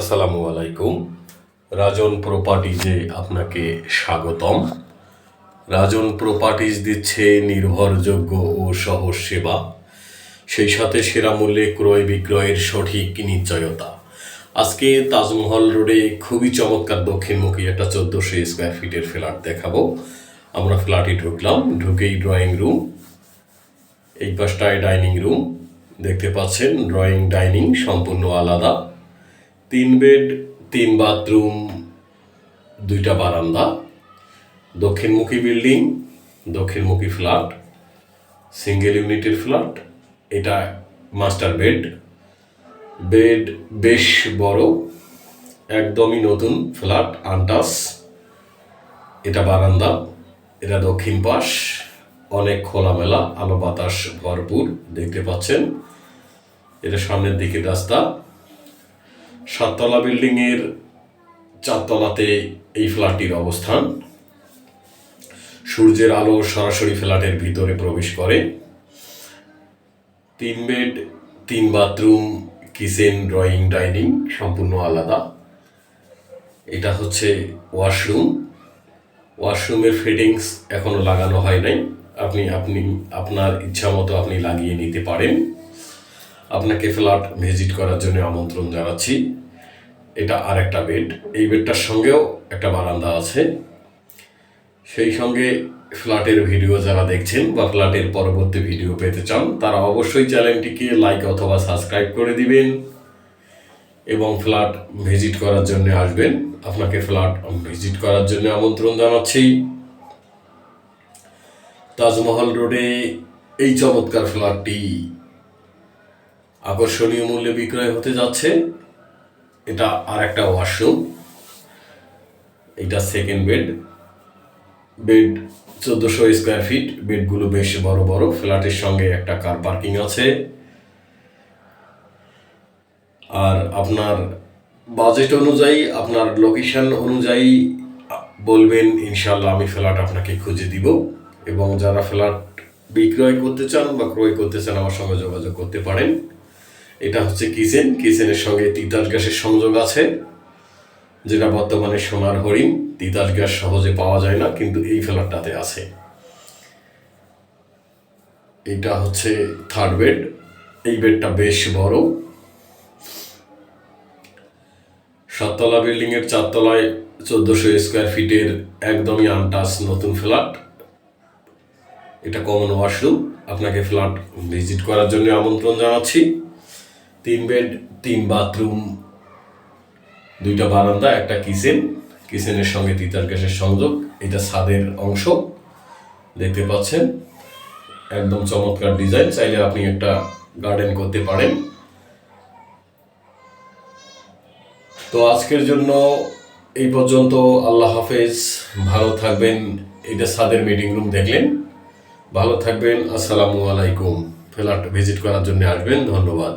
আসসালামু আলাইকুম। রাজন প্রপার্টিজে আপনাকে স্বাগতম। রাজন প্রপার্টিজ দিচ্ছে নির্ভরযোগ্য ও সহজ সেবা। সেই সাথে সেরা মূল্যে ক্রয় বিক্রয়ের সঠিক নিশ্চয়তা। আজকে তাজমহল রোডে খুবই চমৎকার দক্ষিণমুখী একটা চোদ্দোশো স্কোয়ার ফিটের ফ্ল্যাট দেখাবো। আমরা ফ্ল্যাটে ঢুকলাম, ঢুকেই ড্রয়িং রুম এই পাশটায় ডাইনিং রুম দেখতে পাচ্ছেন ড্রয়িং ডাইনিং সম্পূর্ণ আলাদা। তিন বেড, তিন বাথরুম, দুইটা বারান্দা, দক্ষিণমুখী বিল্ডিং, দক্ষিণমুখী ফ্ল্যাট, সিঙ্গেল ইউনিটের ফ্ল্যাট, এটা মাস্টার বেড। বেড বেশ বড়, একদমই নতুন ফ্ল্যাট, আনটাস। এটা বারান্দা, এটা দক্ষিণ পাশ, অনেক খোলামেলা, আলো বাতাস ভরপুর, দেখতে পাচ্ছেন। এটা সামনের দিকে রাস্তা। সাততলা বিল্ডিংয়ের চারতলাতে এই ফ্ল্যাটটির অবস্থান। সূর্যের আলো সরাসরি ফ্ল্যাটের ভিতরে প্রবেশ করে। তিন বেড, তিন বাথরুম, কিচেন, ড্রয়িং, ডাইনিং সম্পূর্ণ আলাদা। এটা হচ্ছে ওয়াশরুম। ওয়াশরুমের ফিটিংস এখনও লাগানো হয় নাই। আপনি আপনি, আপনার ইচ্ছা মতো আপনি লাগিয়ে নিতে পারেন। আপনাকে ফ্ল্যাট ভিজিট করার জন্য আমন্ত্রণ জানাচ্ছি। এটা আর একটা বেড এই বেডটার সঙ্গেও একটা বারান্দা আছে। সেই সঙ্গে ফ্ল্যাটের ভিডিও যারা দেখছেন বা ফ্ল্যাটের পরবর্তী ভিডিও পেতে চান, তারা অবশ্যই চ্যানেলটিকে লাইক অথবা সাবস্ক্রাইব করে দিবেন এবং ফ্ল্যাট ভিজিট করার জন্য আসবেন। আপনাকে ফ্ল্যাট ভিজিট করার জন্য আমন্ত্রণ জানাচ্ছি। তাজমহল রোডে এই চমৎকার ফ্ল্যাটটি আকর্ষণীয় মূল্যে বিক্রয় হতে যাচ্ছে। এটা আর একটা ওয়াশরুম এটা সেকেন্ড বেড বেড চোদ্দোশো স্কোয়ার ফিট বেডগুলো বেশ বড় বড় ফ্ল্যাটের সঙ্গে একটা কার পার্কিং আছে। আর আপনার বাজেট অনুযায়ী, আপনার লোকেশন অনুযায়ী বলবেন ইনশাল্লাহ আমি ফ্ল্যাট আপনাকে খুঁজে দিব। এবং যারা ফ্ল্যাট বিক্রয় করতে চান বা ক্রয় করতে চান, আমার সঙ্গে যোগাযোগ করতে পারেন। এটা হচ্ছে কিচেন। কিচেনের সঙ্গে তিতাস গ্যাসের সংযোগ আছে, যেটা বর্তমানে সোনার হরিণ। তিতাস গ্যাস সহজে পাওয়া যায় না, কিন্তু এই ফ্ল্যাটটাতে আছে। এটা হচ্ছে থার্ড বেড এই বেডটা বেশ বড়। সাততলা বিল্ডিং এর চারতলায় চোদ্দশো স্কোয়ার ফিটের একদমই আনটাস নতুন ফ্ল্যাট এটা কমন ওয়াশরুম আপনাকে ফ্ল্যাট ভিজিট করার জন্য আমন্ত্রণ জানাচ্ছি। তিন বেড, তিন বাথরুম, দুইটা বারান্দা, একটা কিচেন। কিচেনের সঙ্গে তিতার গ্যাসের সংযোগ, এটা ছাদের অংশ, দেখতে পাচ্ছেন। একদম চমৎকার ডিজাইন, চাইলে আপনি একটা গার্ডেন করতে পারেন। তো আজকের জন্য এই পর্যন্ত, আল্লাহ হাফেজ, ভালো থাকবেন। এটা সাদের মিটিং রুম দেখলেন। ভালো থাকবেন, আসসালামু আলাইকুম। ফ্ল্যাট ভিজিট করার জন্য আসবেন, ধন্যবাদ।